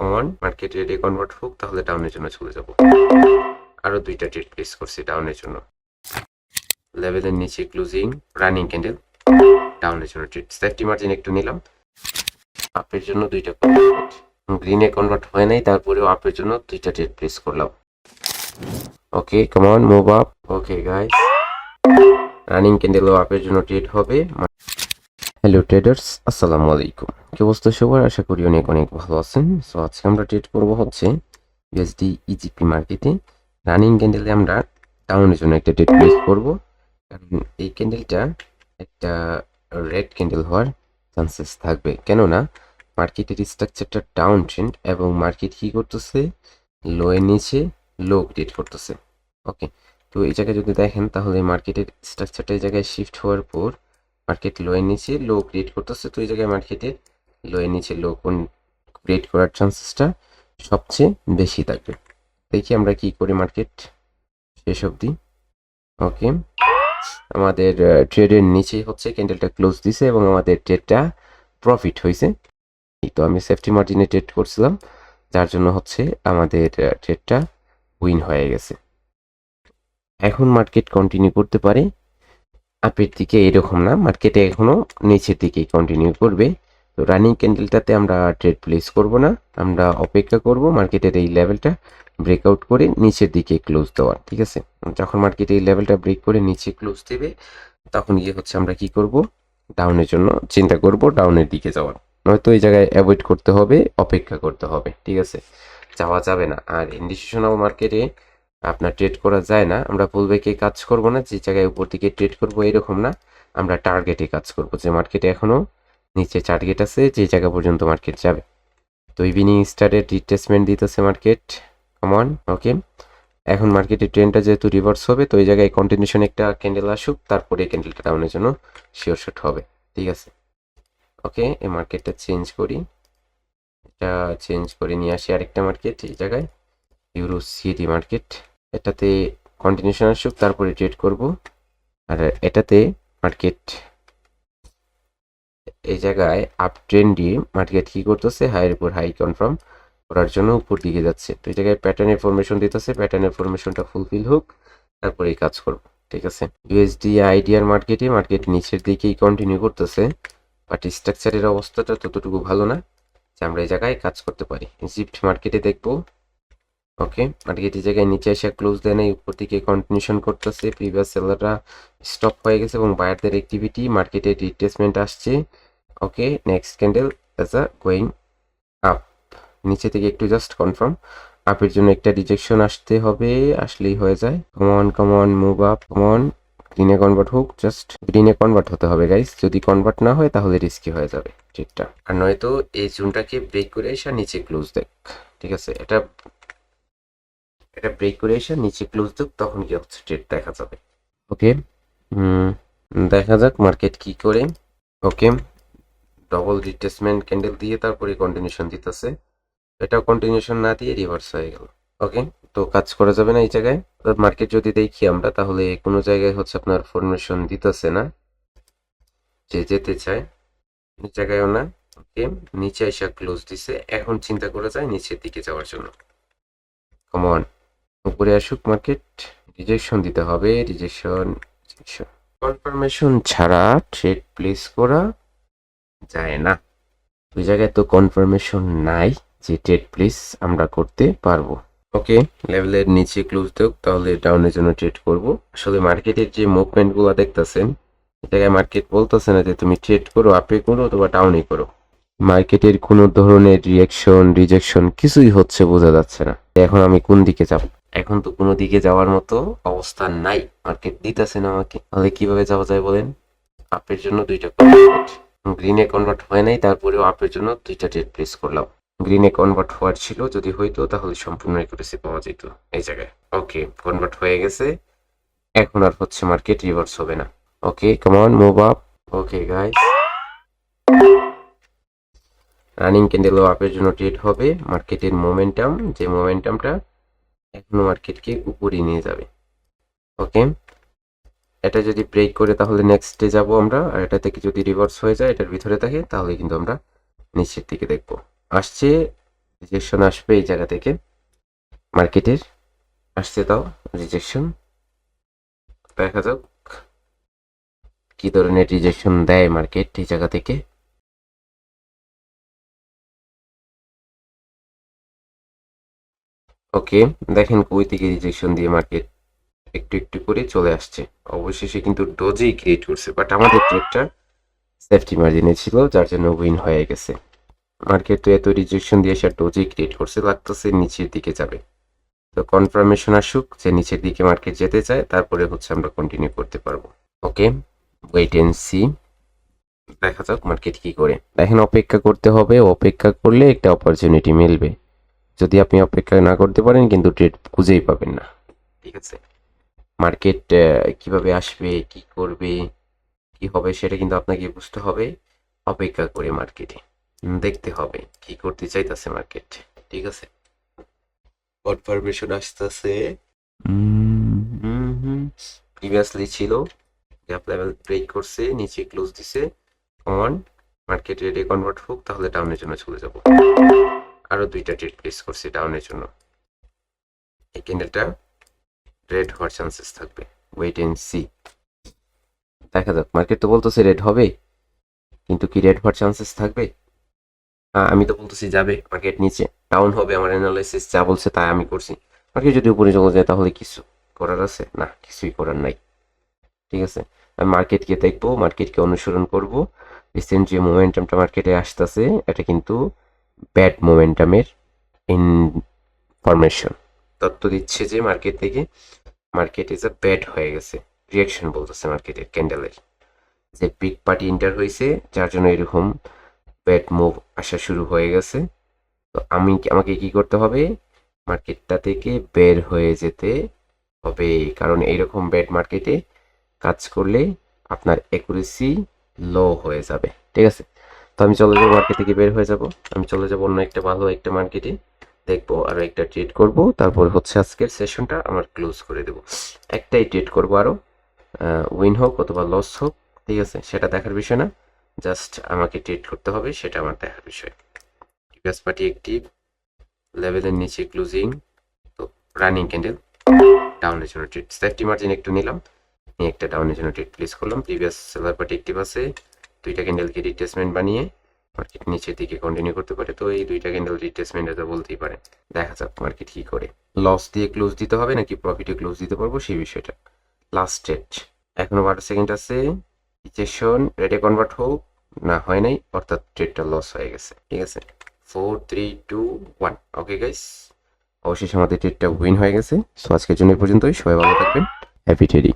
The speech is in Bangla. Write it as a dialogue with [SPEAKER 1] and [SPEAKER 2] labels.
[SPEAKER 1] অন মার্কেট রেডি কনভার্ট হোক তাহলে ডাউনের জন্য চলে যাব। আরও দুইটা ট্রেড প্লেস করছি ডাউনের জন্য। লেভেলের নিচে ক্লোজিং রানিং ক্যান্ডেল ডাউনের জন্য ট্রেড সেফটি মার্জিন একটু নিলাম। আপের জন্য দুইটা গ্রিনে কনভার্ট হয় নাই, তারপরেও আপের জন্য দুইটা ট্রেড প্লেস করলাম। Okay come on move up okay guys running ক্যান্ডেলও আপের জন্য ট্রেড হবে। হ্যালো ট্রেডার্স আসসালামু আলাইকুম কি অবস্থা সবার? আশা করি অনেক অনেক ভালো আছেন। সো আজকে আমরা ট্রেড করব হচ্ছে ইউএসডি ইজিপি মার্কেটে রানিং ক্যান্ডেলে আমরা ডাউনের জন্য একটা ট্রেড প্লেস করব। কারণ এই ক্যান্ডেলটা একটা রেড ক্যান্ডেল হওয়ার চান্সেস থাকবে। কেননা মার্কেটের স্ট্রাকচারটা ডাউন ট্রেন্ড এবং মার্কেট কি করতেছে? লো এর নিচে লো ক্রিয়েট করতেছে। ওকে তো এই জায়গায় যদি দেখেন, তাহলে মার্কেটের স্ট্রাকচারটা এই জায়গায় শিফট হওয়ার পর মার্কেট লো এর নিচে লো ক্রিয়েট করতেছে, তো এই জায়গায় মার্কেটের লো এর নিচে লো কোন ক্রিয়েট করার চান্সেসটা সবচেয়ে বেশি থাকবে দেখি আমরা কি করি মার্কেট শেষ অবধি। ওকে আমাদের ট্রেডের নিচে হচ্ছে ক্যান্ডেলটা ক্লোজ দিছে এবং আমাদের ট্রেডটা প্রফিট হয়েছে তো আমি সেফটি মার্জিনে ট্রেড করছিলাম, যার জন্য হচ্ছে আমাদের ট্রেডটা উইন হয়ে গেছে। এখন মার্কেট কন্টিনিউ করতে পারে আপের দিকে এরকম না মার্কেটে এখনও নিচের দিকেই কন্টিনিউ করবে। তো রানিং ক্যান্ডেলটাতে আমরা ট্রেড প্লেস করব না, আমরা অপেক্ষা করব মার্কেটের এই লেভেলটা ব্রেকআউট করে নিচের দিকে ক্লোজ দেওয়ার, ঠিক আছে? যখন মার্কেট এই লেভেলটা ব্রেক করে নিচে ক্লোজ দেবে, তখন গিয়ে হচ্ছে আমরা কি করব? ডাউনের জন্য চিন্তা করব ডাউনের দিকে যাওয়ার। নয়তো এই জায়গায় অ্যাভয়েড করতে হবে, অপেক্ষা করতে হবে, ঠিক আছে? যাওয়া যাবে না। আর ইনডিসিশনাল মার্কেটে আপনার ট্রেড করা যায় না, আমরা পুলব্যাকে কাজ করব না, যে জায়গায় উপর দিকে ট্রেড করব এরকম না, আমরা টার্গেটে কাজ করব, যে মার্কেটে এখনও নিচে টার্গেট আছে, যে জায়গা পর্যন্ত মার্কেট যাবে। তো ইভিনিং স্টারের রিট্রেসমেন্ট দিতেছে মার্কেট কমন ওকে এখন মার্কেটের ট্রেনটা যেহেতু রিভার্স হবে, তো এই জায়গায় কন্টিনিউশন একটা ক্যান্ডেল আসুক, তারপরে ক্যান্ডেলটা ডাউনের জন্য শিওর শট হবে, ঠিক আছে? ওকে এই মার্কেটটা চেঞ্জ করি, এটা চেঞ্জ করে নিয়ে আসি আরেকটা মার্কেট এই জায়গায় ইউরো সিটি মার্কেট এটাতে কন্টিনিউশন আসুক, তারপরে ট্রেড করব। আর এটাতে মার্কেট এই জায়গায় আপ ট্রেন্ড মার্কেট কি করতেছে? হাইয়ের উপর হাই কনফার্ম করার জন্য উপর দিকে যাচ্ছে। তো এই জায়গায় প্যাটার্নের ফরমেশন দিতেছে প্যাটার্নের ফরমেশনটা ফুলফিল হোক, তারপরে এই কাজ করব, ঠিক আছে? ইউএসডি আইডিয়ার মার্কেটে মার্কেট নিচের দিকেই কন্টিনিউ করতেছে বাট স্ট্রাকচারের অবস্থাটা ততটুকু ভালো না যে আমরা এই জায়গায় কাজ করতে পারি। ইজিপ্ট মার্কেটে দেখব ওকে মার্কেট এই জায়গায় নিচে এসে ক্লোজ দেয় নাই, উপর দিকে কন্টিনিউশন করতেছে প্রিভিয়াস সেলাররা স্টপ হয়ে গেছে এবং বায়ারদের অ্যাক্টিভিটি মার্কেটে রিট্রেসমেন্ট আসছে। Okay next candle as a going up নিচে থেকে একটু জাস্ট কনফার্ম আপের জন্য একটা রিজেকশন আসতে হবে, আসলেই হয়ে যায়। Come on come on move up come on গ্রিনে convert হোক জাস্ট গ্রিনে কনভার্ট হতে হবে গাইস যদি কনভার্ট না হয়, তাহলে রিস্কি হয়ে যাবে ট্রেডটা আর নয়তো এই জোনটাকে ব্রেক করে এসে নিচে ক্লোজ দেখ, ঠিক আছে? এটা এটা ব্রেক করে এসে নিচে ক্লোজ দেখ তখন কি হচ্ছে ট্রেড দেখা যাবে। ওকে দেখা যাক মার্কেট কি করে। ওকে ডবল রিট্রেসমেন্ট ক্যান্ডেল দিয়ে তারপরে কন্টিনিউশন দিতেছে। এটা কন্টিনিউশন না দিয়ে রিভার্স হয়ে গেল। ওকে তো কাজ করা যাবে না এই জায়গায়। মার্কেট যদি দেখি আমরা, তাহলে কোনো জায়গায় হচ্ছে আপনার ফরমেশন দিতেছে না। যে যেতে চায় এই জায়গায়ও না। ওকে নিচে এসে ক্লোজ দিছে। এখন চিন্তা করা যায় নিচের দিকে যাওয়ার জন্য। কমন উপরে আসুক মার্কেট রিজেকশন দিতে হবে রিজেকশন কনফার্মেশন ছাড়া ট্রেড প্লেস করা যায় না। ওই জায়গায় তো কনফার্মেশন নাই যে ট্রেড প্লেস আমরা করতে পারব। ওকে লেভেলের নিচে ক্লোজ দেব তাহলে ডাউনের জন্য ট্রেড করব। আসলে মার্কেটের যে মুভমেন্টগুলো দেখতেছেন জায়গায় মার্কেট বলতেছে না যে তুমি ট্রেড করো আপে করো অথবা ডাউনে করো। মার্কেটের কোনো ধরনের রিয়াকশন রিজেকশন কিছুই হচ্ছে, বোঝা যাচ্ছে না। এখন আমি কোন দিকে যাব? এখন তো কোনো দিকে যাওয়ার মতো অবস্থা নাই। মার্কেট দিতেছে না আমাকে। তাহলে কীভাবে যাওয়া যায় বলেন? আপের জন্য দুইটা কনভার্ট গ্রিনে কনভার্ট হয় নাই, তারপরেও আপের জন্য দুইটা ট্রেড প্লেস করলাম। গ্রিনে কনভার্ট হওয়ার ছিল, যদি হইতো তাহলে সম্পূর্ণ একুরেসি পাওয়া যেত এই জায়গায়। ওকে কনভার্ট হয়ে গেছে। এখন আর হচ্ছে মার্কেট রিভার্স হবে না। Okay come on move up okay guys running candle আপের জন্য ট্রেড হবে। মার্কেটের মোমেন্টাম যে মোমেন্টামটা এখনও মার্কেটকে উপরে নিয়ে যাবে। ওকে? এটা যদি ব্রেক করে তাহলে নেক্সটে যাব আমরা, আর এটা থেকে যদি রিভার্স হয়ে যায়, এটার ভিতরে থাকে, তাহলে কিন্তু আমরা নিচের দিকে দেখব। আসছে রিজেকশন আসবে এই জায়গা থেকে, মার্কেটের। আসছে তাও রিজেকশন দেখা যাক, কি ধরনের রিজেকশন দেয় মার্কেট এই জায়গা থেকে। ওকে, দেখেন কই থেকে রিজেকশন দিয়ে মার্কেট একটু একটু করে চলে আসছে। অবশেষে কিন্তু ডোজেই ক্রিয়েট করছে বাট আমাদের ট্রেডটা সেফটি মার্জিনে ছিল, যার জন্য উইন হয়ে গেছে। মার্কেট তো এত রিজেকশন দিয়ে সে ডোজেই ক্রিয়েট করছে, লাগতেছে নিচের দিকে যাবে। তো কনফার্মেশন আসুক যে নিচের দিকে মার্কেট যেতে চায়, তারপরে হচ্ছে আমরা কন্টিনিউ করতে পারব। ওকে ওয়েট এন্ড সি দেখা যাক মার্কেট কি করে। দেখেন, অপেক্ষা করতে হবে, অপেক্ষা করলে একটা অপরচুনিটি মিলবে। যদি আপনি অপেক্ষা না করতে পারেন, কিন্তু ট্রেড খুঁজেই পাবেন না। ঠিক আছে? মার্কেট কীভাবে আসবে, কি করবে, কি হবে সেটা কিন্তু আপনাকে বুঝতে হবে। অপেক্ষা করে মার্কেটে দেখতে হবে কি করতে চাইতেছে মার্কেট ঠিক আছে? কনফার্মেশন আসতেছে। প্রিভিয়াসলি ছিল। গ্যাপ লেভেল ব্রেক করছে, নিচে ক্লোজ দিছে। অন মার্কেট রেডে কনভার্ট হোক, তাহলে ডাউনের জন্য চলে যাব। আরও দুইটা ট্রেড প্লেস করছি ডাউনের জন্য। এই ক্যান্ডেলটা রেড হওয়ার চান্সেস থাকবে। ওয়েট এন্ড সি দেখা যাক মার্কেট তো বলতেছে রেড হবে, কিন্তু কি রেড হওয়ার চান্সেস থাকবে? আমি তো বলতেছি যাবে মার্কেট নিচে। ডাউন হবে আমার অ্যানালাইসিস যা বলছে তাই আমি করছি। মার্কেট যদি উপরে চলে যায় তাহলে কিছু করার আছে? না, কিছুই করার নাই। ঠিক আছে? আমি মার্কেটকে দেখব মার্কেটকে অনুসরণ করব। রিসেন্ট যে মোমেন্টামটা মার্কেটে আসতেছে, এটা কিন্তু ব্যাড মোমেন্টামের ইনফরমেশন, তথ্য দিচ্ছে যে মার্কেট থেকে, মার্কেট ইজ আ ব্যাড হয়ে গেছে রিয়াকশন বলতেছে মার্কেটের ক্যান্ডেলের। যে বিগ পার্টি ইন্টার হয়েছে, যার জন্য এরকম ব্যাড মুভ আসা শুরু হয়ে গেছে। তো আমি আমাকে কি করতে হবে? মার্কেটটা থেকে বের হয়ে যেতে হবে, কারণ এইরকম ব্যাড মার্কেটে কাজ করলে আপনার অ্যাকুরেসি লো হয়ে যাবে, ঠিক আছে? তো আমি চলে যাব মার্কেট থেকে বের হয়ে যাব। আমি চলে যাব অন্য একটা ভালো একটা মার্কেটে দেখব আর একটা ট্রেড করব। তারপর হচ্ছে আজকের সেশনটা আমার ক্লোজ করে দেবো। একটাই ট্রেড করব আরও উইন হোক অথবা লস হোক, ঠিক আছে? সেটা দেখার বিষয় না। জাস্ট আমাকে ট্রেড করতে হবে, সেটা আমার দেখার বিষয়। প্রিভিয়াস পার্টি একটি লেভেলের নিচে ক্লোজিং তো রানিং ক্যান্ডেল ডাউনের জন্য ট্রেড সেফটি মার্জিন একটু নিলাম। নিয়ে একটা ডাউনের জন্য ট্রেড প্লেস করলাম। প্রিভিয়াস সেলার পার্টি একটিভ আছে। দুইটা ক্যান্ডেলকে রিট্রেসমেন্ট বানিয়ে মার্কেট নিচের দিকে কন্টিনিউ করতে পারে? তো এই দুইটা ক্যান্ডেল রিট্রেসমেন্ট এটা বলতেই পারে। দেখা যাক মার্কেট কি করে। লস দিয়ে ক্লোজ দিতে হবে নাকি প্রফিটে ক্লোজ দিতে পারব সেই বিষয়টা। লাস্ট ডেট এখনও বারো সেকেন্ড আছে রিজেকশন রেডে কনভার্ট হোক, না হয় নাই, অর্থাৎ ট্রেডটা লস হয়ে গেছে। ঠিক আছে? Four three two one okay guys অবশেষে আমাদের ট্রেডটা উইন হয়ে গেছে। সো আজকের জন্য পর্যন্তই। সবাই ভালো থাকবেন। Happy trading